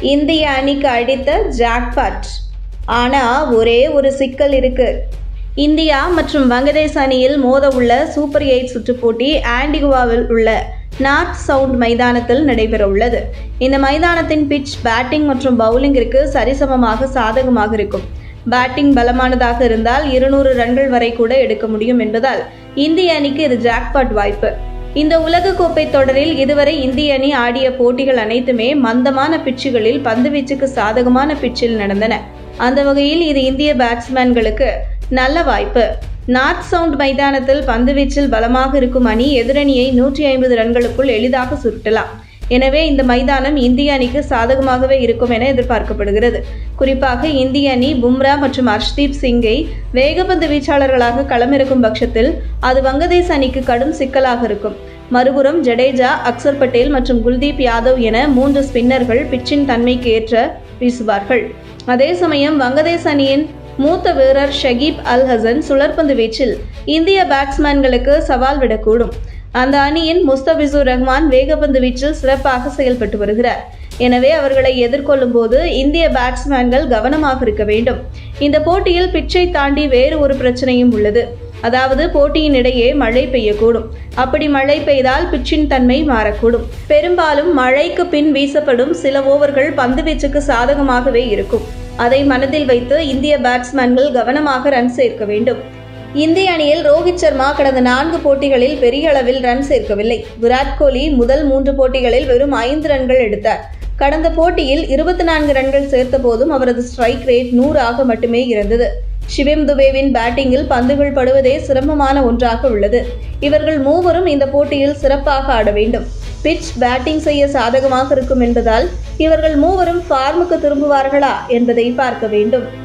இந்திய அணிக்கு அடித்த ஜாக்பாட். ஆனா ஒரே ஒரு சிக்கல் இருக்கு. இந்தியா மற்றும் வங்கதேச அணியில் மோத உள்ள சூப்பர் எயிட் சுற்றுப் போட்டி ஆண்டிகுவாவில் உள்ள நார்த் சவுண்ட் மைதானத்தில் நடைபெற உள்ளது இந்த மைதானத்தின் பிட்ச் பேட்டிங் மற்றும் பவுலிங்கிற்கு சரிசமமாக சாதகமாக இருக்கும். பேட்டிங் பலமானதாக இருந்தால் இருநூறு ரன்கள் வரை கூட எடுக்க முடியும் என்பதால் இந்திய அணிக்கு இது ஜாக்பாட் வாய்ப்பு. இந்த உலகக்கோப்பை தொடரில் இதுவரை இந்திய அணி ஆடிய போட்டிகள் அனைத்துமே மந்தமான பிட்சுகளில் பந்துவீச்சுக்கு சாதகமான பிட்சில் நடந்தன. அந்த வகையில் இது இந்திய பேட்ஸ்மேன்களுக்கு நல்ல வாய்ப்பு. நார்த் சவுண்ட் மைதானத்தில் பந்துவீச்சில் பலமாக இருக்கும் அணி எதிரணியை நூற்றி ஐம்பது ரன்களுக்குள் எளிதாக சுருட்டலாம். எனவே இந்த மைதானம் இந்திய அணிக்கு சாதகமாகவே இருக்கும் என எதிர்பார்க்கப்படுகிறது. குறிப்பாக இந்திய அணி பும்ரா மற்றும் அர்ஷ்தீப் சிங்கை வேகப்பந்து வீச்சாளர்களாக களமிறக்கும் பட்சத்தில் அது வங்கதேச அணிக்கு கடும் சிக்கலாக இருக்கும். மறுபுறம் ஜடேஜா அக்சர் பட்டேல் மற்றும் குல்தீப் யாதவ் என மூன்று ஸ்பின்னர்கள் பிச்சின் தன்மைக்கு ஏற்ற வீசுவார்கள். அதே சமயம் வங்கதேச அணியின் மூத்த வீரர் ஷகீப் அல் ஹசன் சுழற்பந்து வீச்சில் இந்திய பேட்ஸ்மேன்களுக்கு சவால் விடக்கூடும். அந்த அணியின் முஸ்தபிசுர் ரஹ்மான் வேகப்பந்து வீச்சில் சிறப்பாக செயல்பட்டு வருகிறார். எனவே அவர்களை எதிர்கொள்ளும் போது இந்திய பேட்ஸ்மேன்கள் கவனமாக இருக்க வேண்டும். இந்த போட்டியில் பிச்சை தாண்டி வேறு ஒரு பிரச்சனையும் உள்ளது. அதாவது போட்டியின் இடையே மழை பெய்யக்கூடும். அப்படி மழை பெய்தால் பிச்சின் தன்மை மாறக்கூடும். பெரும்பாலும் மழைக்கு பின் வீசப்படும் சில ஓவர்கள் பந்து வீச்சுக்கு சாதகமாகவே இருக்கும். அதை மனதில் வைத்து இந்திய பேட்ஸ்மேன்கள் கவனமாக ரன் சேர்க்க வேண்டும். இந்திய அணியில் ரோஹித் சர்மா கடந்த நான்கு போட்டிகளில் பெரிய அளவில் ரன் சேர்க்கவில்லை. விராட் கோலி முதல் மூன்று போட்டிகளில் வெறும் ஐந்து ரன்கள் எடுத்தார். கடந்த போட்டியில் இருபத்தி நான்கு ரன்கள் சேர்த்த போதும் அவரது ஸ்ட்ரைக் ரேட் நூறாக மட்டுமே இருந்தது. சிவம் துபேவின் பேட்டிங்கில் பந்துகள் படுவதே சிரமமான ஒன்றாக உள்ளது. இவர்கள் மூவரும் இந்த போட்டியில் சிறப்பாக ஆட வேண்டும். பிட்ச் பேட்டிங் செய்ய சாதகமாக இருக்கும் என்பதால் இவர்கள் மூவரும் ஃபார்முக்கு திரும்புவார்களா என்பதை பார்க்க வேண்டும்.